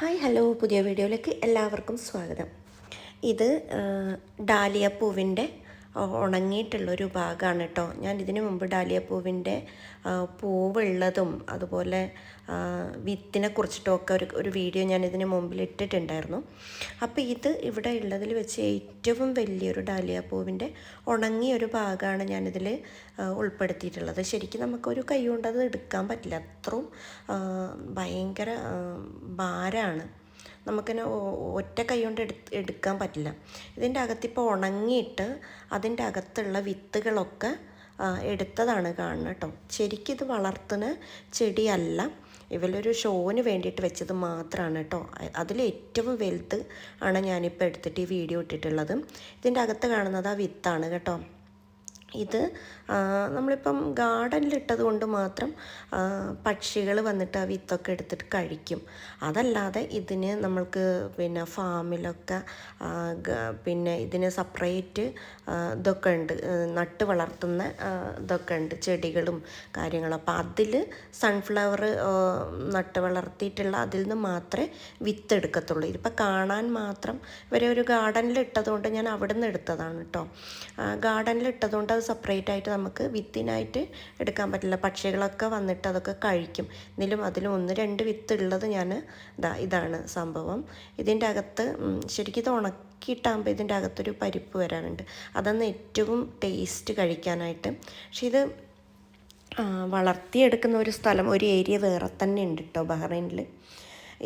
Hi hello. പുതിയ വീഡിയോയിലേക്ക് എല്ലാവർക്കും സ്വാഗതം. ഇത് ഡാലിയ പൂവിന്റെ ഉണങ്ങിയിട്ടുള്ളൊരു ഭാഗമാണ് കേട്ടോ. ഞാൻ ഇതിന് മുമ്പ് ഡാലിയ പൂവിന്റെ പൂവുള്ളതും അതുപോലെ വിത്തിനെ കുറിച്ചിട്ടൊക്കെ ഒരു ഒരു വീഡിയോ ഞാൻ ഇതിന് മുമ്പിൽ ഇട്ടിട്ടുണ്ടായിരുന്നു. അപ്പോൾ ഇത് ഇവിടെ ഉള്ളതിൽ വെച്ച് ഏറ്റവും വലിയൊരു ഡാലിയ പൂവിന്റെ ഉണങ്ങിയ ഒരു ഭാഗമാണ് ഞാനിതിൽ ഉൾപ്പെടുത്തിയിട്ടുള്ളത്. ശരിക്കും നമുക്കൊരു കൈ കൊണ്ട് അത് എടുക്കാൻ പറ്റില്ല. അത്രയും ഭയങ്കര ഭാരമാണ്. നമുക്കിനെ ഒറ്റ കൈ കൊണ്ട് എടുത്ത് എടുക്കാൻ പറ്റില്ല. ഇതിന്റെ അകത്തിപ്പോൾ ഉണങ്ങിയിട്ട് അതിന്റെ അകത്തുള്ള വിത്തുകളൊക്കെ എടുത്തതാണ് കാണുന്നത് കേട്ടോ. ശരിക്കും ഇത് വളർത്തുന്ന ചെടിയല്ല. ഇവലൊരു ഷോന് വേണ്ടിയിട്ട് വെച്ചത് മാത്രമാണ് കേട്ടോ. അതിലേറ്റവും വലുത് ആണ് ഞാനിപ്പോൾ എടുത്തിട്ട് ഈ വീഡിയോ ഇട്ടിട്ടുള്ളത്. ഇതിന്റെ അകത്ത് കാണുന്നത് ആ വിത്താണ് കേട്ടോ. ഇത് നമ്മളിപ്പം ഗാർഡനിലിട്ടത് കൊണ്ട് മാത്രം പക്ഷികൾ വന്നിട്ട് ആ വിത്തൊക്കെ എടുത്തിട്ട് കഴിക്കും. അതല്ലാതെ ഇതിന് നമ്മൾക്ക് പിന്നെ ഫാമിലൊക്കെ പിന്നെ ഇതിന് സപ്പറേറ്റ് ഇതൊക്കെ ഉണ്ട്. നട്ട് വളർത്തുന്ന ഇതൊക്കെ ഉണ്ട്. ചെടികളും കാര്യങ്ങളും. അപ്പോൾ അതിൽ സൺഫ്ലവർ നട്ട് വളർത്തിയിട്ടുള്ള അതിൽ നിന്ന് മാത്രമേ വിത്ത് എടുക്കത്തുള്ളൂ ഇതിപ്പോൾ കാണാൻ മാത്രം ഇവരെ ഒരു ഗാർഡനിൽ ഇട്ടതുകൊണ്ട് ഞാൻ അവിടെ നിന്ന് എടുത്തതാണ് കേട്ടോ ഗാർഡനിൽ ഇട്ടതുകൊണ്ട് അത് സെപ്പറേറ്റ് ആയിട്ട് നമുക്ക് വിത്തിനായിട്ട് എടുക്കാൻ പറ്റില്ല. പക്ഷികളൊക്കെ വന്നിട്ട് അതൊക്കെ കഴിക്കും. ഇതിലും അതിലും ഒന്ന് രണ്ട് വിത്ത് ഉള്ളത് ഞാൻ ഇതാ ഇതാണ് സംഭവം. ഇതിന്റെ അകത്ത് ശരിക്കും ഇത് ഉണക്കിയിട്ടാകുമ്പോൾ ഇതിന്റെ അകത്തൊരു പരിപ്പ് വരാനുണ്ട്. അതാണ് ഏറ്റവും ടേസ്റ്റ് കഴിക്കാനായിട്ട്. പക്ഷെ ഇത് വളർത്തിയെടുക്കുന്ന ഒരു സ്ഥലം ഒരു ഏരിയ വേറെ തന്നെ ഉണ്ട് കേട്ടോ ബഹ്റൈനിൽ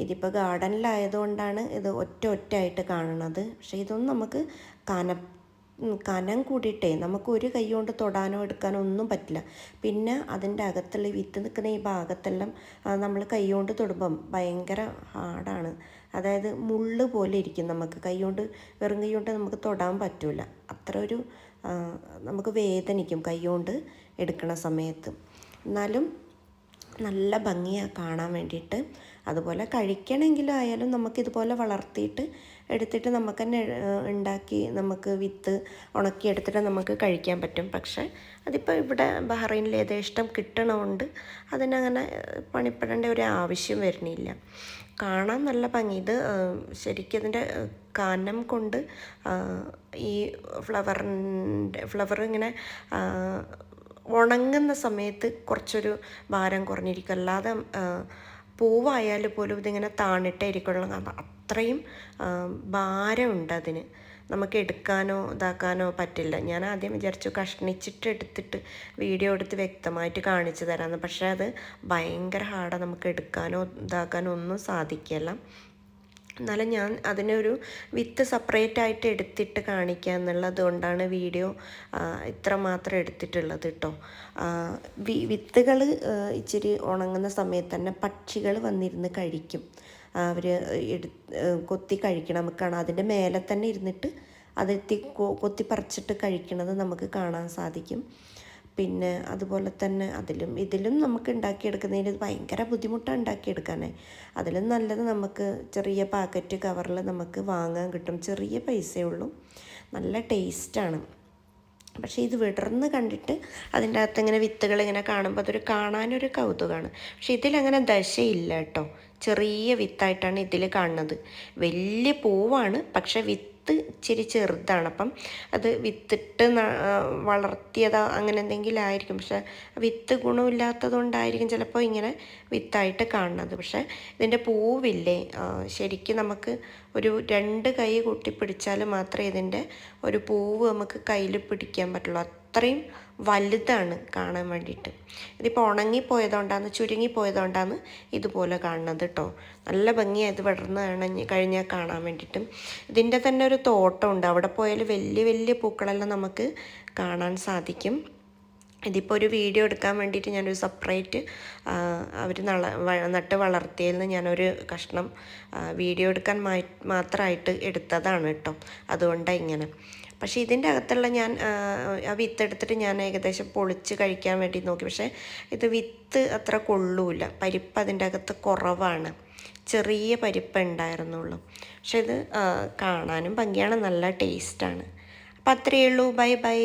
ഇതിപ്പോൾ ഗാർഡനിലായതുകൊണ്ടാണ് ഇത് ഒറ്റ ഒറ്റ ആയിട്ട് കാണുന്നത് പക്ഷേ ഇതൊന്നും നമുക്ക് കന കനം കൂടിയിട്ടേ നമുക്ക് ഒരു കൈ കൊണ്ട് തൊടാനോ എടുക്കാനോ ഒന്നും പറ്റില്ല. പിന്നെ അതിന്റെ അകത്തുള്ള വിത്ത് നിൽക്കുന്ന ഈ ഭാഗത്തെല്ലാം നമ്മൾ കൈ കൊണ്ട് തൊടുമ്പം ഭയങ്കര ഹാർഡാണ്. അതായത് മുള്ള് പോലെ ഇരിക്കും നമുക്ക്. കൈ കൊണ്ട് വെറും കൈ കൊണ്ട് നമുക്ക് തൊടാൻ പറ്റില്ല അത്ര ഒരു നമുക്ക് വേദനിക്കും കൈ കൊണ്ട് എടുക്കണ സമയത്ത്. എന്നാലും നല്ല ഭംഗിയാണ് കാണാൻ വേണ്ടിയിട്ട്. അതുപോലെ കഴിക്കണമെങ്കിലും ആയാലും നമുക്കിതുപോലെ വളർത്തിയിട്ട് എടുത്തിട്ട് നമുക്ക് തന്നെ ഉണ്ടാക്കി നമുക്ക് വിത്ത് ഉണക്കി എടുത്തിട്ട് നമുക്ക് കഴിക്കാൻ പറ്റും. പക്ഷേ അതിപ്പോൾ ഇവിടെ ബഹ്റൈനിൽ യഥേഷ്ടം കിട്ടണമുണ്ട് അതിനങ്ങനെ പണിപ്പെടേണ്ട ഒരു ആവശ്യം വരുന്നില്ല. കാണാൻ നല്ല ഭംഗി. ഇത് ശരിക്കും അതിന്റെ കാനം കൊണ്ട് ഈ ഫ്ലവറിന്റെ ഫ്ലവർ ഇങ്ങനെ ഉണങ്ങുന്ന സമയത്ത് കുറച്ചൊരു ഭാരം കുറഞ്ഞിരിക്കും. അല്ലാതെ പൂവായാൽ പോലും ഇതിങ്ങനെ താണിട്ടേ ഇരിക്കുള്ള അത്രയും ഭാരമുണ്ട് അതിന്. നമുക്ക് എടുക്കാനോ ഇതാക്കാനോ പറ്റില്ല. ഞാൻ ആദ്യം വിചാരിച്ചു കഷ്ണിച്ചിട്ട് എടുത്തിട്ട് വീഡിയോ എടുത്ത് വ്യക്തമായിട്ട് കാണിച്ചു തരാമെന്ന്. പക്ഷേ അത് ഭയങ്കര ഹാർഡാണ് നമുക്ക് എടുക്കാനോ ഇതാക്കാനോ ഒന്നും സാധിക്കില്ല. എന്നാലും ഞാൻ അതിനൊരു വിത്ത് സെപ്പറേറ്റ് ആയിട്ട് എടുത്തിട്ട് കാണിക്കുക എന്നുള്ളത് കൊണ്ടാണ് വീഡിയോ ഇത്ര മാത്രം എടുത്തിട്ടുള്ളത് കേട്ടോ വിത്തുകൾ ഇച്ചിരി ഉണങ്ങുന്ന സമയത്ത് തന്നെ പക്ഷികൾ വന്നിരുന്ന് കഴിക്കും. അവർ എടു കൊത്തി കഴിക്കണം. നമുക്ക് കാണാം അതിന്റെ മേലെ തന്നെ ഇരുന്നിട്ട് അതെത്തി കൊത്തി പറിച്ചിട്ട് കഴിക്കണത് നമുക്ക് കാണാൻ സാധിക്കും. പിന്നെ അതുപോലെ തന്നെ അതിലും ഇതിലും നമുക്ക് ഉണ്ടാക്കിയെടുക്കുന്നതിന് ഭയങ്കര ബുദ്ധിമുട്ടാണ് ഉണ്ടാക്കിയെടുക്കാനേ. അതിലും നല്ലത് നമുക്ക് ചെറിയ പാക്കറ്റ് കവറിൽ നമുക്ക് വാങ്ങാൻ കിട്ടും. ചെറിയ പൈസയേ ഉള്ളൂ. നല്ല ടേസ്റ്റാണ്. പക്ഷേ ഇത് വിടർന്ന് കണ്ടിട്ട് അതിന്റെ അകത്ത് ഇങ്ങനെ വിത്തുകൾ ഇങ്ങനെ കാണുമ്പോൾ അതൊരു കാണാനൊരു കൗതുകമാണ്. പക്ഷേ ഇതിലങ്ങനെ ദശയില്ല കേട്ടോ. ചെറിയ വിത്തായിട്ടാണ് ഇതിൽ കാണുന്നത്. വലിയ പൂവാണ്. പക്ഷേ വിത്ത് ഇച്ചിരി ചെറുതാണ്. അപ്പം അത് വിത്തിട്ട് വളർത്തിയതാ അങ്ങനെ എന്തെങ്കിലും ആയിരിക്കും പക്ഷെ വിത്ത് ഗുണമില്ലാത്തതുകൊണ്ടായിരിക്കും ചിലപ്പോൾ ഇങ്ങനെ വിത്തായിട്ട് കാണുന്നത്. പക്ഷെ ഇതിന്റെ പൂവില്ലേ ശരിക്കും നമുക്ക് ഒരു രണ്ട് കൈ കൂട്ടി പിടിച്ചാൽ മാത്രമേ ഇതിന്റെ ഒരു പൂവ് നമുക്ക് കയ്യിൽ പിടിക്കാൻ പറ്റുള്ളൂ. അത്രയും വലുതാണ് കാണാൻ വേണ്ടിയിട്ട്. ഇതിപ്പോൾ ഉണങ്ങിപ്പോയതുകൊണ്ടാണ് ചുരുങ്ങിപ്പോയതുകൊണ്ടാണ് ഇതുപോലെ കാണുന്നത് കേട്ടോ നല്ല ഭംഗിയായത് ഇത് കഴിഞ്ഞാൽ കാണാൻ വേണ്ടിയിട്ടും. ഇതിന്റെ തന്നെ ഒരു തോട്ടമുണ്ട്. അവിടെ പോയാൽ വലിയ വലിയ പൂക്കളെല്ലാം നമുക്ക് കാണാൻ സാധിക്കും. ഇതിപ്പോൾ ഒരു വീഡിയോ എടുക്കാൻ വേണ്ടിയിട്ട് ഞാനൊരു സെപ്പറേറ്റ് അവർ നള നട്ട് വളർത്തിയതിൽ നിന്ന് ഞാനൊരു കഷ്ണം വീഡിയോ എടുക്കാൻ മായി മാത്രമായിട്ട് എടുത്തതാണ് കേട്ടോ. അതുകൊണ്ടാണ് ഇങ്ങനെ. പക്ഷേ ഇതിന്റെ അകത്തുള്ള ഞാൻ ആ വിത്ത് എടുത്തിട്ട് ഞാൻ ഏകദേശം പൊളിച്ച് കഴിക്കാൻ വേണ്ടി നോക്കി. പക്ഷേ ഇത് വിത്ത് അത്ര കൊള്ളൂല പരിപ്പ് അതിന്റെ അകത്ത് കുറവാണ്. ചെറിയ പരിപ്പ് ഉണ്ടായിരുന്നുള്ളൂ. പക്ഷെ ഇത് കാണാനും ഭംഗിയാണ്. നല്ല ടേസ്റ്റാണ് അപ്പം അത്രയേ ഉള്ളൂ ബൈ ബൈ.